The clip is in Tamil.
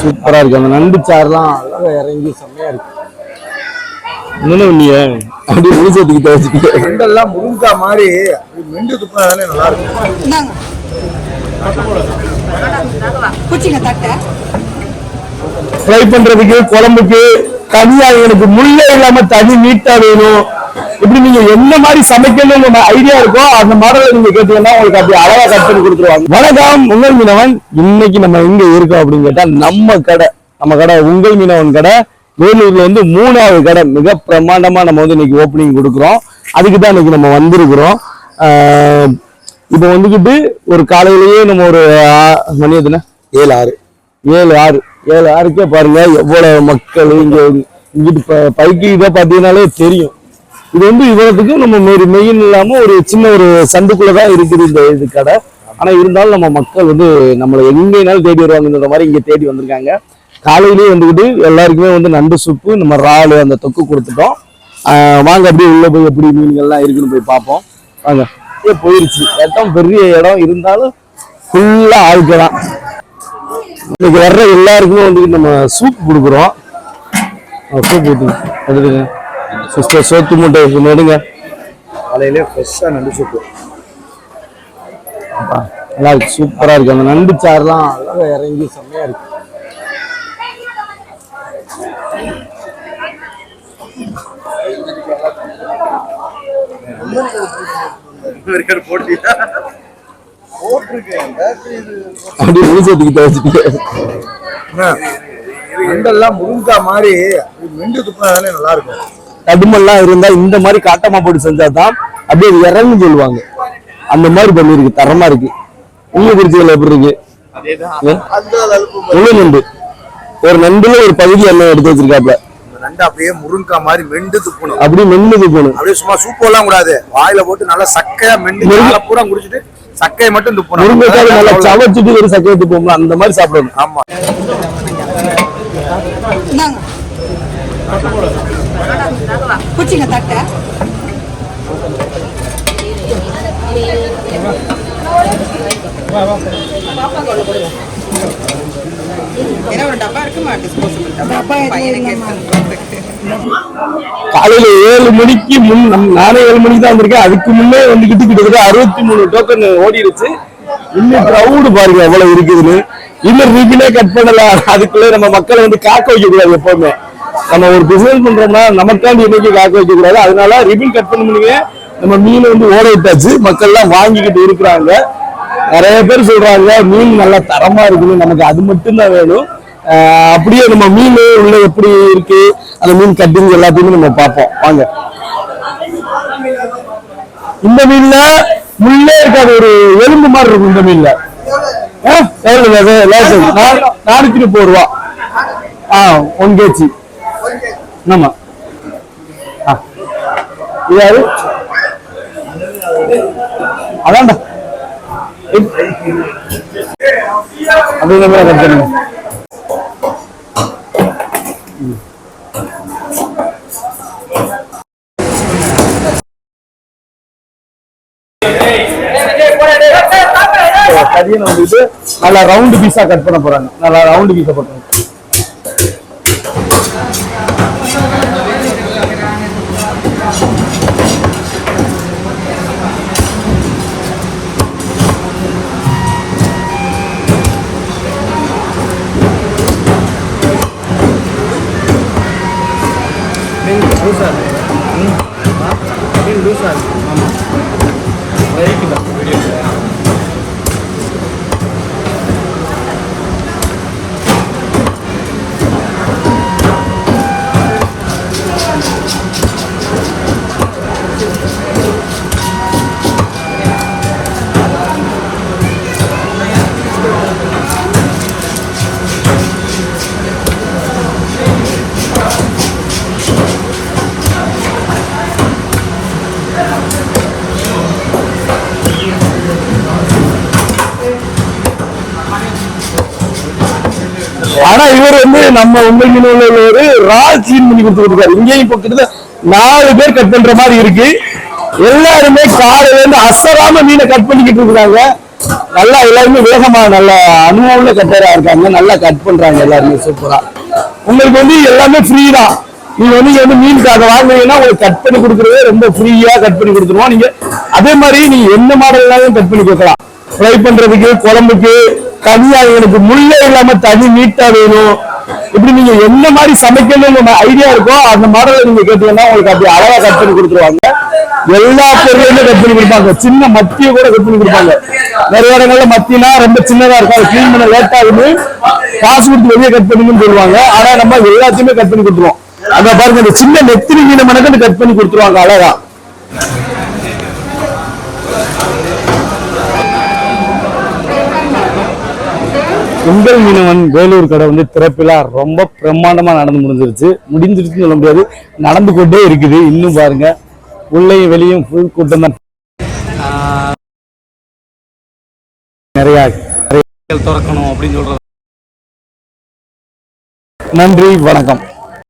சூப்பரா இருக்கு. அந்த நண்டு சாறுலாம் அழகா இறங்கி செம்மையா இருக்கு. என்ன நீ அப்படி முழுசத்துக்கு தவச்சிட்டு நண்டெல்லாம் மாதிரி மெண்டு துப்புனாலே நல்லா இருக்கும் இந்தாங்க. குச்சிங்க தட்டை. ஃப்ரை பண்றதுக்கு குழம்புக்கு தனியா எனக்கு முள்ளே இல்லாம தனி நீட்டா வேணும். இப்படி நீங்க என்ன மாதிரி சமைக்கணும்னு ஐடியா இருக்கோ அந்த மாடல நீங்க கேட்டீங்கன்னா உங்களுக்கு அப்படி அழகா கட் பண்ணி கொடுத்துருவாங்க. வணக்கம் உங்கள் மீனவன். இன்னைக்கு நம்ம எங்க இருக்கோம் அப்படின்னு கேட்டா நம்ம கடை. நம்ம கடை உங்கள் மீனவன் கடை. வேலூர்ல வந்து மூணாவது கடை. மிக பிரமாண்டமா நம்ம வந்து இன்னைக்கு ஓப்பனிங் கொடுக்குறோம். அதுக்கு தான் இன்னைக்கு நம்ம வந்திருக்கிறோம். இப்போ வந்துக்கிட்டு ஒரு காலையிலேயே நம்ம ஒரு மணி எதுனா ஏழு ஆறு. ஏழு ஆறு. ஏழு ஆறுக்கே பாருங்க எவ்வளவு மக்கள் இங்க இங்கிட்டு பைக்கு இதை பார்த்தீங்கன்னாலே தெரியும். இது வந்து இவ்வளவுக்கு நம்ம மெரி மெயின் இல்லாம ஒரு சின்ன ஒரு சந்துக்குள்ளதான் இருக்குது இந்த இது கடை. ஆனா இருந்தாலும் நம்ம மக்கள் வந்து நம்மளை எங்கேனாலும் தேடி வருவாங்கன்ற மாதிரி இங்க தேடி வந்திருக்காங்க. காலையிலேயே வந்துக்கிட்டு எல்லாருக்குமே வந்து நண்டு சூப்பு நம்ம இறாலு அந்த தொக்கு கொடுத்துட்டோம். வாங்க அப்படியே உள்ள போய் எப்படி மீன்கள்லாம் இருக்குன்னு போய் பார்ப்போம். வாங்க. அப்படியே போயிருச்சு. இடம் பெரிய இடம். இருந்தாலும் ஃபுல்லா தான் இன்னைக்கு வர்ற எல்லாருக்குமே வந்து நம்ம சூப் கொடுக்குறோம். சூப் ஊற்றுங்க சிஸ்டர் சோத்து மூட்டை ஒண்ணு எடுங்க காலையிலே ஃப்ரெஷ்ஷாக நண்டு சூப்பு. நல்லா இருக்கு சூப்பரா இருக்கு. அந்த நண்டு சாறுலாம் அழகா இறங்கி செம்மையா இருக்கு. போட்டியா அப்படியே தவச்சிட்டு நண்டெல்லாம் முருங்கா மாதிரி மெண்டு துப்புனாலே நல்லா இருக்கும். தடுமெல்லாம் இருந்தா இந்த மாதிரி காட்டமா போட்டு செஞ்சாதான் அப்படியே இறங்கு சொல்லுவாங்க. அந்த மாதிரி பண்ணிருக்கு தரமா இருக்கு. உங்க குறிச்சிகள் எப்படி இருக்கு? நண்டு. ஒரு நண்டுல ஒரு பகுதி எண்ணெய் எடுத்து வச்சிருக்காப்ல. நண்டு அப்படியே முருங்கா மாதிரி மெண்டு துப்பணும். அப்படியே மென்னுது போகணும் அப்படியே சும்மா சூப்பெல்லாம் கூடாது. வாயில போட்டு நல்லா சக்கையா மெண்டு பூரா குடிச்சிட்டு சக்கையை மட்டும் துப்பணும். முருங்கைக்காய் நல்லா சவச்சிட்டு ஒரு சக்கையத்து போகணும் அந்த மாதிரி சாப்பிடணும். ஆமா. எதுவும் இல்லைம்மா. காலையில ஏழு மணிக்கு முன் நம்- நானே ஏழு மணிக்கு தான் வந்திருக்கேன். அதுக்கு முன்னே வந்துகிட்டு கிட்டத்தட்ட அறுபத்தி மூணு டோக்கன் ஓடிடுச்சு இன்னும் க்ரௌடு பாருங்க எவ்வளவு இருக்குதுன்னு. இன்னும் ரீபினே கட் பண்ணலாம் அதுக்குள்ளே நம்ம மக்களை வந்து காக்க வைக்க கூடாது எப்பவுமே. நம்ம ஒரு பிசினஸ் பண்றோம்னா நமக்காண்டி இன்னைக்கு காக்க வைக்க கூடாது அதனால ரிபின் கட் பண்ண நம்ம மீன் வந்து ஓட விட்டாச்சு. மக்கள் எல்லாம் வாங்கிக்கிட்டு இருக்கிறாங்க. நிறைய பேர் சொல்றாங்க மீன் நல்லா தரமா இருக்குன்னு. நமக்கு அது மட்டும்தான் வேணும். அப்படியே நம்ம மீன் உள்ள எப்படி இருக்கு அந்த மீன் கட்டிங் எல்லாத்தையுமே நம்ம பார்ப்போம். வாங்க. இந்த மீன்ல முள்ளே இருக்காது. ஒரு எலும்பு மாதிரி இருக்கும் இந்த மீன்ல. நானூத்தி முப்பது ரூபா. ஆ ஒன் கேஜி ஆமா இது யாரு அதான்டா இப்- அப்படியே கட் பண்ணுங்க கறியை வந்துட்டு நல்லா ரவுண்டு பீஸா கட் பண்ண போறாங்க நல்லா ரவுண்டு பீஸா போட்டாங்க ஆனா இவர் வந்து நம்ம உண்மைக்கு ஒரு ரா சீன் பண்ணி கொடுத்துருக்காரு. இங்கேயும் இப்போ கிட்டத்தட்ட நாலு பேர் கட் பண்ற மாதிரி இருக்கு. எல்லாருமே காலையில இருந்து அசராம மீனை கட் பண்ணிக்கிட்டு இருக்காங்க நல்லா எல்லாருமே வேகமா நல்ல அனுபவம்ல கட்டரா இருக்காங்க. நல்லா கட் பண்றாங்க எல்லாருமே சூப்பரா உங்களுக்கு வந்து எல்லாமே ஃப்ரீ தான். நீங்க வந்து இங்க வந்து மீன் காக்க வாங்குனீங்கன்னா உங்களுக்கு கட் பண்ணி கொடுக்குறதே ரொம்ப ஃப்ரீயா கட் பண்ணி கொடுத்துருவோம். நீங்க அதே மாதிரி நீங்க என்ன மாடல்னாலும் கட் பண்ணி கொடுக்கலாம். ஃப்ரை பண்றதுக்கு குழம்புக்கு தனியா எனக்கு முள்ளே இல்லாம தனி நீட்டா வேணும். இப்படி நீங்க என்ன மாதிரி சமைக்கணும்னு ஐடியா இருக்கோ அந்த மாதிரி நீங்க கேட்டீங்கன்னா உங்களுக்கு அப்படி அழகா கட் பண்ணி கொடுத்துருவாங்க. எல்லா பொருளையுமே கட் பண்ணி கொடுப்பாங்க. சின்ன மத்திய கூட கட் பண்ணி கொடுப்பாங்க. நிறைய இடங்கள்ல மத்தினா ரொம்ப சின்னதா இருக்கும். அது க்ளீன் பண்ண லேட் ஆகுது. காசு கொடுத்து வெளியே கட் பண்ணுங்கன்னு சொல்லுவாங்க. ஆனா நம்ம எல்லாத்தையுமே கட் பண்ணி கொடுத்துருவோம். அதை பாருங்க இந்த சின்ன நெத்திரி மீனை மணக்கு கட் பண்ணி கொடுத்துருவாங்க அழகா. உங்கள் மீனவன் வேலூர் கடை வந்து திறப்பிலா ரொம்ப பிரம்மாண்டமா நடந்து முடிஞ்சிருச்சு. முடிஞ்சிருச்சுன்னு சொல்ல முடியாது. நடந்து கொண்டே இருக்குது. இன்னும் பாருங்க. உள்ளேயும் வெளியும் ஃபுல் கூட்டம் தான். நிறைய நிறைய திறக்கணும் அப்படின்னு சொல்றது. நன்றி. வணக்கம்.